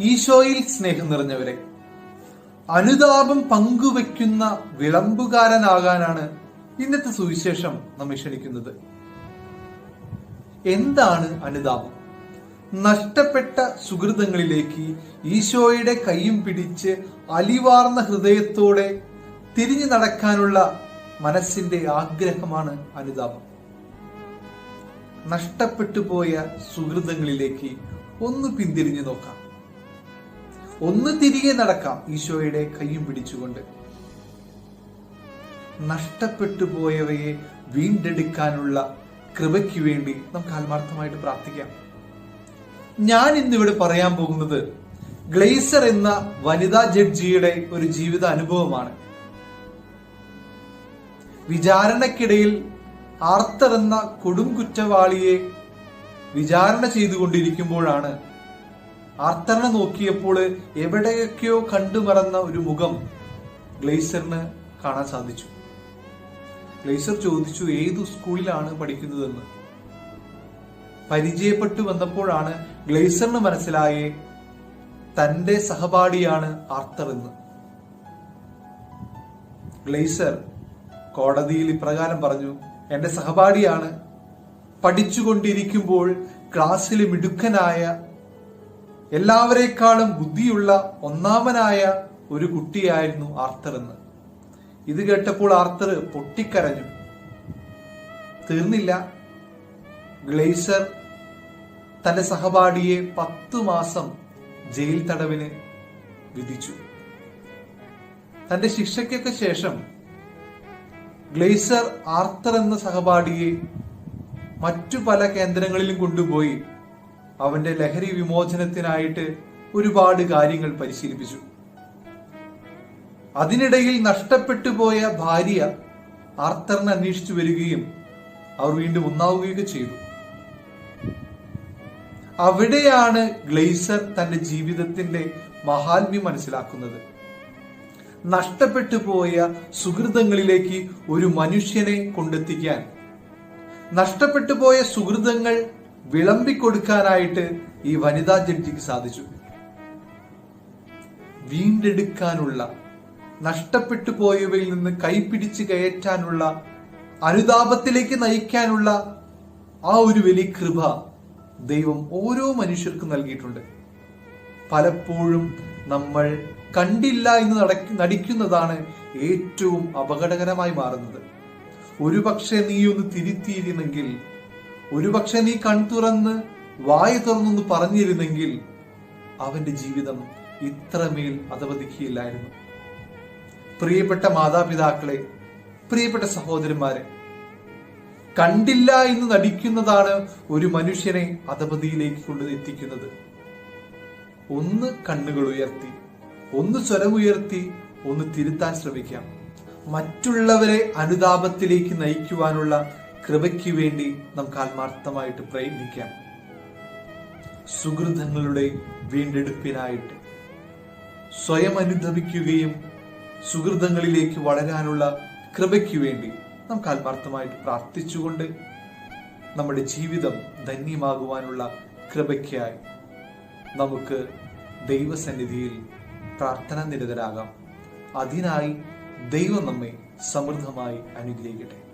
ഈശോയിൽ സ്നേഹം നിറഞ്ഞവരെ അനുതാപം പങ്കുവെക്കുന്ന വിളമ്പുകാരനാകാനാണ് ഇന്നത്തെ സുവിശേഷം നമ്മെ ക്ഷണിക്കുന്നത്. എന്താണ് അനുതാപം? നഷ്ടപ്പെട്ട സുഹൃതങ്ങളിലേക്ക് ഈശോയുടെ കൈയും പിടിച്ച് അലിവാർന്ന ഹൃദയത്തോടെ തിരിഞ്ഞു നടക്കാനുള്ള മനസ്സിന്റെ ആഗ്രഹമാണ് അനുതാപം. നഷ്ടപ്പെട്ടു പോയ സുഹൃതങ്ങളിലേക്ക് ഒന്ന് പിന്തിരിഞ്ഞു നോക്കാം. ഒന്ന് തിരികെ നടക്കാം ഈശോയുടെ കൈയും പിടിച്ചുകൊണ്ട്. നഷ്ടപ്പെട്ടു പോയവയെ വീണ്ടെടുക്കാനുള്ള കൃപയ്ക്ക് വേണ്ടി നമുക്ക് ആത്മാർത്ഥമായിട്ട് പ്രാർത്ഥിക്കാം. ഞാൻ ഇന്നിവിടെ പറയാൻ പോകുന്നത് ഗ്ലേസർ എന്ന വനിതാ ജഡ്ജിയുടെ ഒരു ജീവിത അനുഭവമാണ്. വിചാരണക്കിടയിൽ ആർത്തർ എന്ന കൊടും കുറ്റവാളിയെ വിചാരണ ചെയ്തുകൊണ്ടിരിക്കുമ്പോഴാണ് ആർത്തറിനെ നോക്കിയപ്പോൾ എവിടെയൊക്കെയോ കണ്ടുമറന്ന ഒരു മുഖം ഗ്ലേസറിന് കാണാൻ സാധിച്ചു. ഗ്ലേസർ ചോദിച്ചു ഏതു സ്കൂളിലാണ് പഠിക്കുന്നതെന്ന്? പരിചയപ്പെട്ടു വന്നപ്പോഴാണ് ഗ്ലേസറിന് മനസ്സിലായേ തന്റെ സഹപാഠിയാണ് ആർത്തർ എന്ന്. ഗ്ലേസർ കോടതിയിൽ ഇപ്രകാരം പറഞ്ഞു എന്റെ സഹപാഠിയാണ് പഠിച്ചുകൊണ്ടിരിക്കുമ്പോൾ ക്ലാസ്സിൽ മിടുക്കനായ എല്ലാവരെക്കാളും ബുദ്ധിയുള്ള ഒന്നാമനായ ഒരു കുട്ടിയായിരുന്നു ആർത്തർ എന്ന്. ഇത് കേട്ടപ്പോൾ ആർത്തർ പൊട്ടിക്കരഞ്ഞു. തീർന്നില്ല. ഗ്ലേസർ തന്റെ സഹപാഠിയെ പത്തു മാസം ജയിൽ തടവിന് വിധിച്ചു. തന്റെ ശിക്ഷയ്ക്കൊക്കെ ശേഷം ഗ്ലേസർ ആർത്തർ എന്ന സഹപാഠിയെ മറ്റു പല കേന്ദ്രങ്ങളിലും കൊണ്ടുപോയി അവന്റെ ലഹരി വിമോചനത്തിനായിട്ട് ഒരുപാട് കാര്യങ്ങൾ പരിശീലിപ്പിച്ചു. അതിനിടയിൽ നഷ്ടപ്പെട്ടു പോയ ഭാര്യ ആർത്തറിനെ അന്വേഷിച്ചു വരികയും അവർ വീണ്ടും ഒന്നാവുകയൊക്കെ ചെയ്തു. അവിടെയാണ് ഗ്ലേസർ തന്റെ ജീവിതത്തിന്റെ മഹാത്മ്യം മനസ്സിലാക്കുന്നത്. നഷ്ടപ്പെട്ടു പോയ സുഹൃതങ്ങളിലേക്ക് ഒരു മനുഷ്യനെ കൊണ്ടെത്തിക്കാൻ. നഷ്ടപ്പെട്ടു പോയ സുഹൃതങ്ങൾ വിളമ്പിക്കൊടുക്കാനായിട്ട് ഈ വനിതാ ജഡ്ജിക്ക് സാധിച്ചു. വീണ്ടെടുക്കാനുള്ള നഷ്ടപ്പെട്ടു പോയവയിൽ നിന്ന് കൈപിടിച്ച് കയറ്റാനുള്ള അനുതാപത്തിലേക്ക് നയിക്കാനുള്ള ആ ഒരു വലിയ കൃപ ദൈവം ഓരോ മനുഷ്യർക്കും നൽകിയിട്ടുണ്ട്. പലപ്പോഴും നമ്മൾ കണ്ടില്ല എന്ന് നടിക്കുന്നതാണ് ഏറ്റവും അപകടകരമായി മാറുന്നത്. ഒരുപക്ഷെ നീ ഒന്ന് തിരുത്തിയിരുന്നെങ്കിൽ ഒരുപക്ഷെ നീ കൺതുറന്ന് വായു തുറന്നൊന്ന് പറഞ്ഞിരുന്നെങ്കിൽ അവന്റെ ജീവിതം ഇത്രമേൽ അധവദിക്കുകയില്ലായിരുന്നു പ്രിയപ്പെട്ട മാതാപിതാക്കളെ പ്രിയപ്പെട്ട സഹോദരന്മാരെ കണ്ടില്ല എന്ന് നടിക്കുന്നതാണ് ഒരു മനുഷ്യനെ അധപതിയിലേക്ക് കൊണ്ട് എത്തിക്കുന്നത്. ഒന്ന് കണ്ണുകൾ ഉയർത്തി ഒന്ന് സ്വരമുയർത്തി ഒന്ന് തിരുത്താൻ ശ്രമിക്കാം. മറ്റുള്ളവരെ അനുതാപത്തിലേക്ക് നയിക്കുവാനുള്ള കൃപയ്ക്ക് വേണ്ടി നമുക്ക് ആത്മാർത്ഥമായിട്ട് പ്രയത്നിക്കാം. സുഹൃതങ്ങളുടെ വീണ്ടെടുപ്പിനായിട്ട് സ്വയം അനുദപിക്കുകയും സുഹൃതങ്ങളിലേക്ക് വളരാനുള്ള കൃപയ്ക്ക് വേണ്ടി നമുക്ക് ആത്മാർത്ഥമായിട്ട് പ്രാർത്ഥിച്ചുകൊണ്ട് നമ്മുടെ ജീവിതം ധന്യമാകുവാനുള്ള കൃപയ്ക്കായി നമുക്ക് ദൈവസന്നിധിയിൽ പ്രാർത്ഥന നിരതരാകാം. അതിനായി ദൈവം നമ്മെ സമൃദ്ധമായി അനുഗ്രഹിക്കട്ടെ.